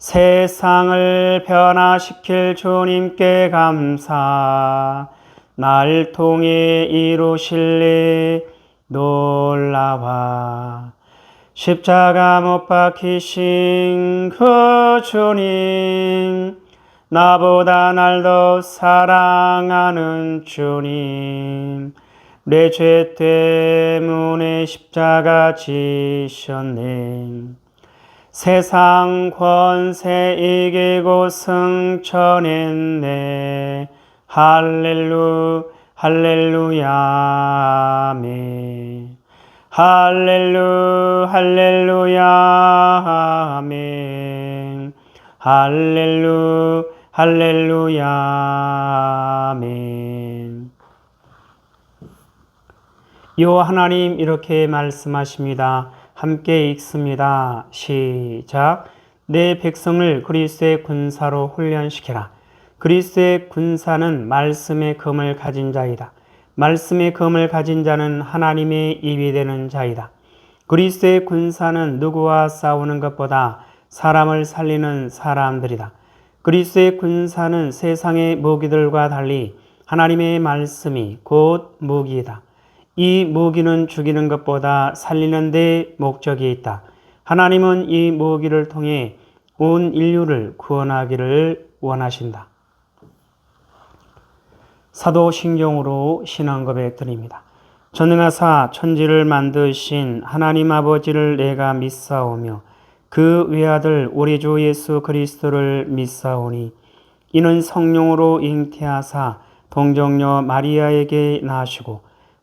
세상을 변화시킬 주님께 감사. 날 통해 이루실래 놀라와. 십자가 못 박히신 그 주님 나보다 날 더 사랑하는 주님 내 죄 때문에 십자가 지셨네 세상 권세 이기고 승천했네. 할렐루, 할렐루야, 아멘. 할렐루, 할렐루야, 아멘. 할렐루, 할렐루야, 아멘. 요 하나님 이렇게 말씀하십니다. 함께 읽습니다. 시작. 내 백성을 그리스의 군사로 훈련시키라. 그리스의 군사는 말씀의 금을 가진 자이다. 말씀의 금을 가진 자는 하나님의 입이 되는 자이다. 그리스의 군사는 누구와 싸우는 것보다 사람을 살리는 사람들이다. 그리스의 군사는 세상의 무기들과 달리 하나님의 말씀이 곧 무기이다. 이 무기는 죽이는 것보다 살리는 데 목적이 있다. 하나님은 이 무기를 통해 온 인류를 구원하기를 원하신다. 사도신경으로 신앙 고백 드립니다. 전능하사 천지를 만드신 하나님 아버지를 내가 믿사오며 그 외아들 우리 주 예수 그리스도를 믿사오니 이는 성령으로 잉태하사 동정녀 마리아에게 나시고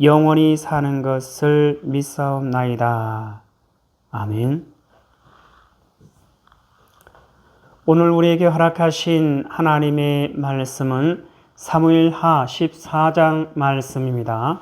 영원히 사는 것을 믿사옵나이다. 아멘. 오늘 우리에게 허락하신 하나님의 말씀은 사무엘하 14장 말씀입니다.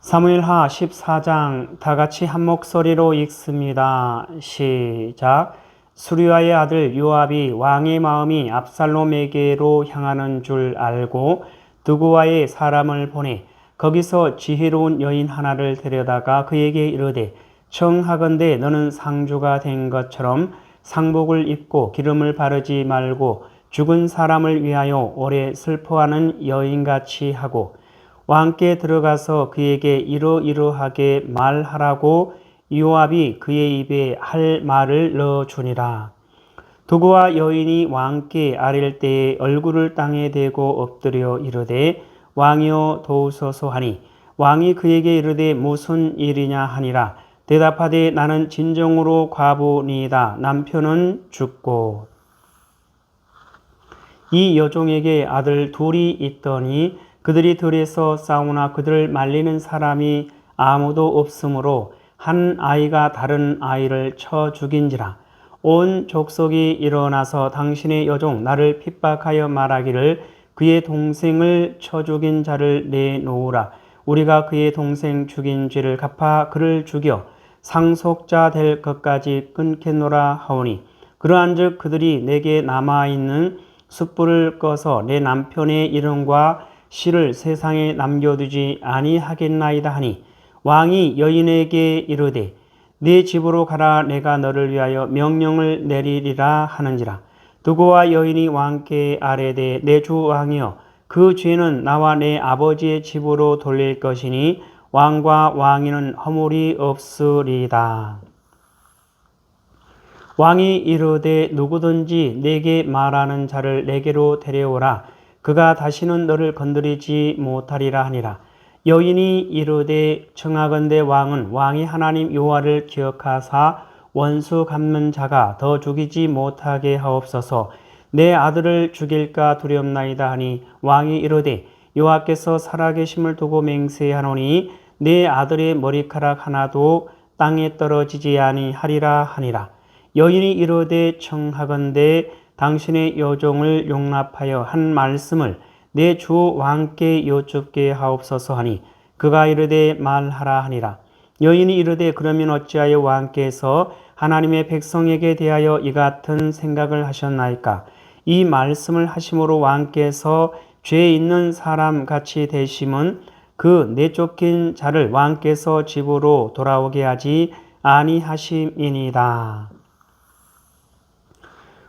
사무엘하 14장 다 같이 한 목소리로 읽습니다. 시작. 수리아의 아들 요압이 왕의 마음이 압살롬에게로 향하는 줄 알고 두고와의 사람을 보내 거기서 지혜로운 여인 하나를 데려다가 그에게 이르되 청하건대 너는 상주가 된 것처럼 상복을 입고 기름을 바르지 말고 죽은 사람을 위하여 오래 슬퍼하는 여인같이 하고 왕께 들어가서 그에게 이러이러하게 말하라고 요압이 그의 입에 할 말을 넣어주니라. 두고와 여인이 왕께 아릴 때에 얼굴을 땅에 대고 엎드려 이르되 왕이여 도우소서 하니 왕이 그에게 이르되 무슨 일이냐 하니라. 대답하되 나는 진정으로 과부니이다. 남편은 죽고. 이 여종에게 아들 둘이 있더니 그들이 들에서 싸우나 그들을 말리는 사람이 아무도 없으므로 한 아이가 다른 아이를 쳐 죽인지라 온 족속이 일어나서 당신의 여종 나를 핍박하여 말하기를 그의 동생을 쳐 죽인 자를 내놓으라. 우리가 그의 동생 죽인 죄를 갚아 그를 죽여 상속자 될 것까지 끊겠노라 하오니 그러한즉 그들이 내게 남아 있는 숯불을 꺼서 내 남편의 이름과 시를 세상에 남겨두지 아니하겠나이다 하니 왕이 여인에게 이르되 네 집으로 가라 내가 너를 위하여 명령을 내리리라 하는지라 두고와 여인이 왕께 아뢰되 내 주 왕이여 그 죄는 나와 내 아버지의 집으로 돌릴 것이니 왕과 왕이는 허물이 없으리다. 왕이 이르되 누구든지 내게 말하는 자를 내게로 데려오라. 그가 다시는 너를 건드리지 못하리라 하니라. 여인이 이르되 청하건대 왕은 왕이 하나님 여호와를 기억하사 원수 갚는 자가 더 죽이지 못하게 하옵소서. 내 아들을 죽일까 두렵나이다 하니 왕이 이르되 여호와께서 살아계심을 두고 맹세하노니 내 아들의 머리카락 하나도 땅에 떨어지지 아니하리라 하니라. 여인이 이르되 청하건대 당신의 여종을 용납하여 한 말씀을 내 주 왕께 여쭙게 하옵소서 하니 그가 이르되 말하라 하니라. 여인이 이르되 그러면 어찌하여 왕께서 하나님의 백성에게 대하여 이 같은 생각을 하셨나이까? 이 말씀을 하심으로 왕께서 죄 있는 사람 같이 되심은 그 내쫓긴 자를 왕께서 집으로 돌아오게 하지 아니하심이니이다.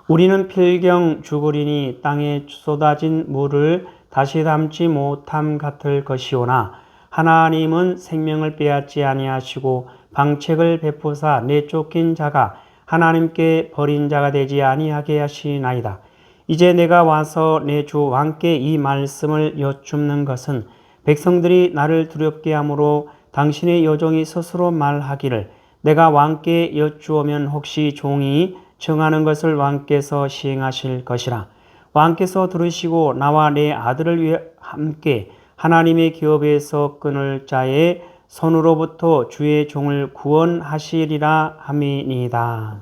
우리는 필경 죽으리니 땅에 쏟아진 물을 다시 담지 못함 같을 것이오나 하나님은 생명을 빼앗지 아니하시고 방책을 베푸사 내쫓긴 자가 하나님께 버린 자가 되지 아니하게 하시나이다. 이제 내가 와서 내 주 왕께 이 말씀을 여쭙는 것은 백성들이 나를 두렵게 하므로 당신의 여종이 스스로 말하기를 내가 왕께 여쭈오면 혹시 종이 정하는 것을 왕께서 시행하실 것이라. 왕께서 들으시고 나와 내 아들을 위해 함께 하나님의 기업에서 끊을 자의 손으로부터 주의 종을 구원하시리라 함이니이다.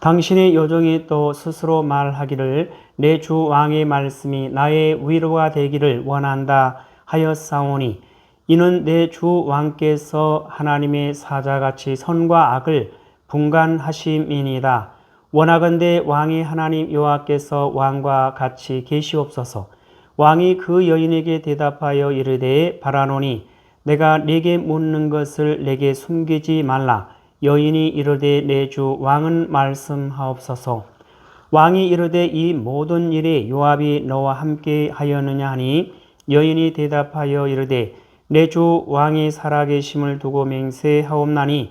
당신의 여종이 또 스스로 말하기를 내 주 왕의 말씀이 나의 위로가 되기를 원한다 하였사오니 이는 내 주 왕께서 하나님의 사자같이 선과 악을 분간하심이니라. 원하건대 왕의 하나님 여호와께서 왕과 같이 계시옵소서. 왕이 그 여인에게 대답하여 이르되 바라노니 내가 네게 묻는 것을 내게 숨기지 말라. 여인이 이르되 내 주 왕은 말씀하옵소서. 왕이 이르되 이 모든 일에 요압이 너와 함께 하였느냐 하니 여인이 대답하여 이르되 내 주 왕이 살아계심을 두고 맹세하옵나니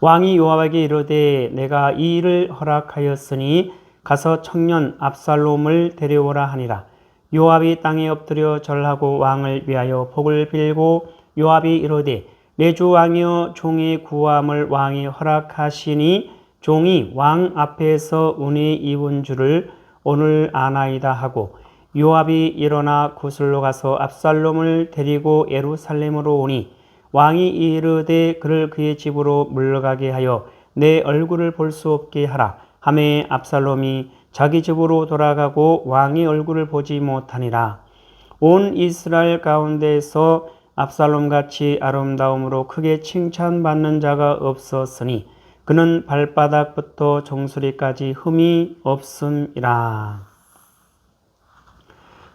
왕이 요압에게 이르되 내가 이 일을 허락하였으니 가서 청년 압살롬을 데려오라 하니라. 요압이 땅에 엎드려 절하고 왕을 위하여 복을 빌고 요압이 이르되 내 주 왕이여 종의 구함을 왕이 허락하시니 종이 왕 앞에서 은혜 입은 줄을 오늘 아나이다 하고 요압이 일어나 구슬로 가서 압살롬을 데리고 예루살렘으로 오니 왕이 이르되 그를 그의 집으로 물러가게 하여 내 얼굴을 볼 수 없게 하라. 함에 압살롬이 자기 집으로 돌아가고 왕의 얼굴을 보지 못하니라. 온 이스라엘 가운데서 압살롬 같이 아름다움으로 크게 칭찬받는 자가 없었으니 그는 발바닥부터 정수리까지 흠이 없음이라.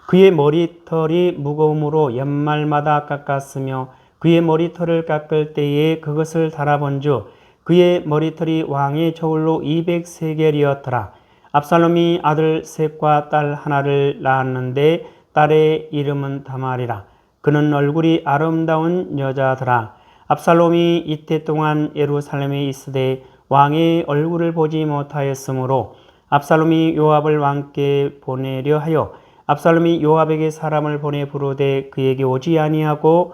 그의 머리털이 무거움으로 연말마다 깎았으며 그의 머리털을 깎을 때에 그것을 달아본즉 그의 머리털이 왕의 저울로 200세겔이었더라. 압살롬이 아들 셋과 딸 하나를 낳았는데 딸의 이름은 다말이라. 그는 얼굴이 아름다운 여자더라. 압살롬이 이때 동안 예루살렘에 있으되 왕의 얼굴을 보지 못하였으므로 압살롬이 요압을 왕께 보내려 하여 압살롬이 요압에게 사람을 보내 부르되 그에게 오지 아니하고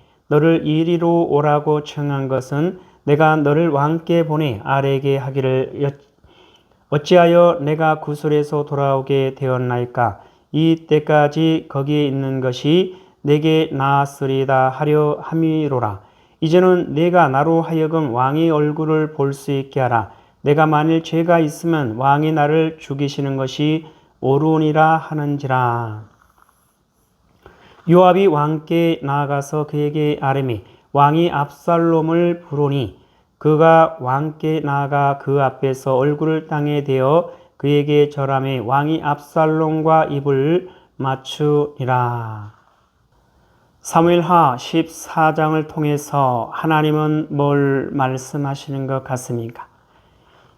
너를 이리로 오라고 청한 것은 내가 너를 왕께 보내 아래게 하기를 여- 어찌하여 내가 구슬에서 돌아오게 되었나이까? 이 때까지 거기에 있는 것이 내게 나았으리다 하려 함이로라. 이제는 내가 나로 하여금 왕의 얼굴을 볼 수 있게 하라. 내가 만일 죄가 있으면 왕이 나를 죽이시는 것이 옳으니라 하는지라 요압이 왕께 나아가서 그에게 아뢰매 왕이 압살롬을 부르니 그가 왕께 나아가 그 앞에서 얼굴을 땅에 대어 그에게 절함에 왕이 압살롬과 입을 맞추니라. 사무엘하 14장을 통해서 하나님은 뭘 말씀하시는 것 같습니까?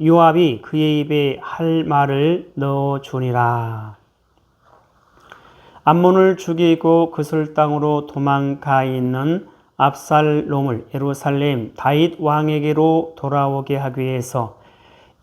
요압이 그의 입에 할 말을 넣어 주니라. 암몬을 죽이고 그슬 땅으로 도망가 있는 압살롬을 예루살렘 다윗 왕에게로 돌아오게 하기 위해서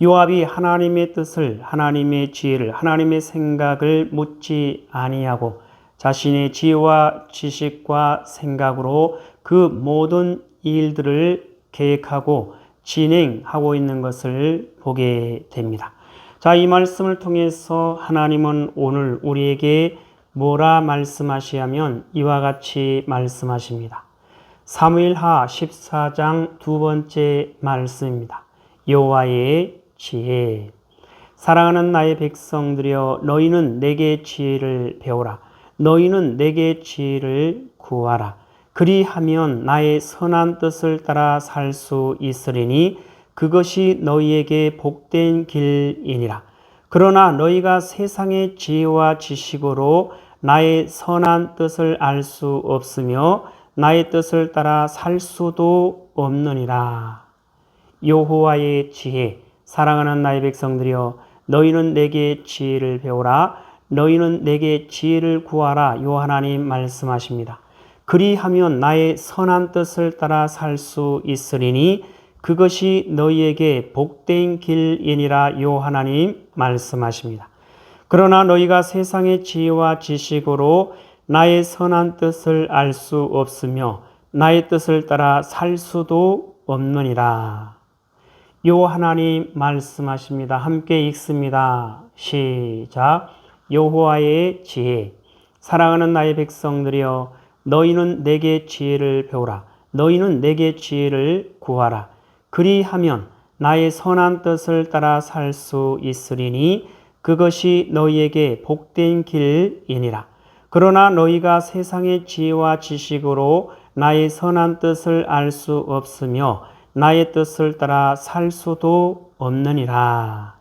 요압이 하나님의 뜻을 하나님의 지혜를 하나님의 생각을 묻지 아니하고 자신의 지혜와 지식과 생각으로 그 모든 일들을 계획하고 진행하고 있는 것을 보게 됩니다. 자, 이 말씀을 통해서 하나님은 오늘 우리에게 뭐라 말씀하시냐면 이와 같이 말씀하십니다. 사무엘하 14장 두 번째 말씀입니다. 여호와의 지혜. 사랑하는 나의 백성들이여 너희는 내게 지혜를 배우라. 너희는 내게 지혜를 구하라. 그리하면 나의 선한 뜻을 따라 살 수 있으리니 그것이 너희에게 복된 길이니라. 그러나 너희가 세상의 지혜와 지식으로 나의 선한 뜻을 알 수 없으며 나의 뜻을 따라 살 수도 없느니라. 여호와의 지혜, 사랑하는 나의 백성들이여 너희는 내게 지혜를 배우라. 너희는 내게 지혜를 구하라. 요 하나님 말씀하십니다. 그리하면 나의 선한 뜻을 따라 살 수 있으리니 그것이 너희에게 복된 길이니라 요 하나님 말씀하십니다. 그러나 너희가 세상의 지혜와 지식으로 나의 선한 뜻을 알 수 없으며 나의 뜻을 따라 살 수도 없느니라. 요 하나님 말씀하십니다. 함께 읽습니다. 시작. 여호와의 지혜. 사랑하는 나의 백성들이여 너희는 내게 지혜를 배우라. 너희는 내게 지혜를 구하라. 그리하면 나의 선한 뜻을 따라 살 수 있으리니 그것이 너희에게 복된 길이니라. 그러나 너희가 세상의 지혜와 지식으로 나의 선한 뜻을 알 수 없으며 나의 뜻을 따라 살 수도 없느니라.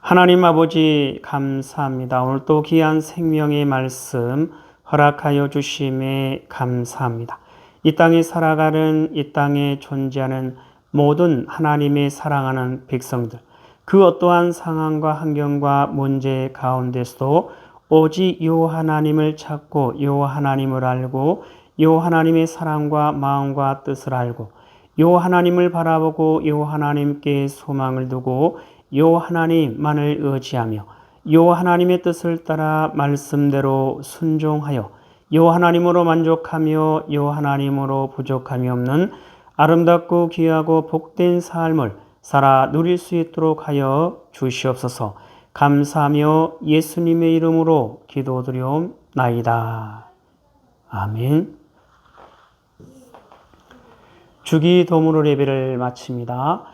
하나님 아버지 감사합니다. 오늘 또 귀한 생명의 말씀 허락하여 주심에 감사합니다. 이 땅에 살아가는 이 땅에 존재하는 모든 하나님의 사랑하는 백성들 그 어떠한 상황과 환경과 문제 가운데서도 오직 요 하나님을 찾고 요 하나님을 알고 요 하나님의 사랑과 마음과 뜻을 알고 요 하나님을 바라보고 요 하나님께 소망을 두고 요 하나님만을 의지하며 요 하나님의 뜻을 따라 말씀대로 순종하여 요 하나님으로 만족하며 요 하나님으로 부족함이 없는 아름답고 귀하고 복된 삶을 살아 누릴 수 있도록 하여 주시옵소서. 감사하며 예수님의 이름으로 기도드리옵나이다. 아멘. 주기 도문을 예배를 마칩니다.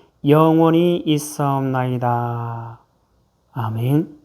영원히 있사옵나이다. 아멘.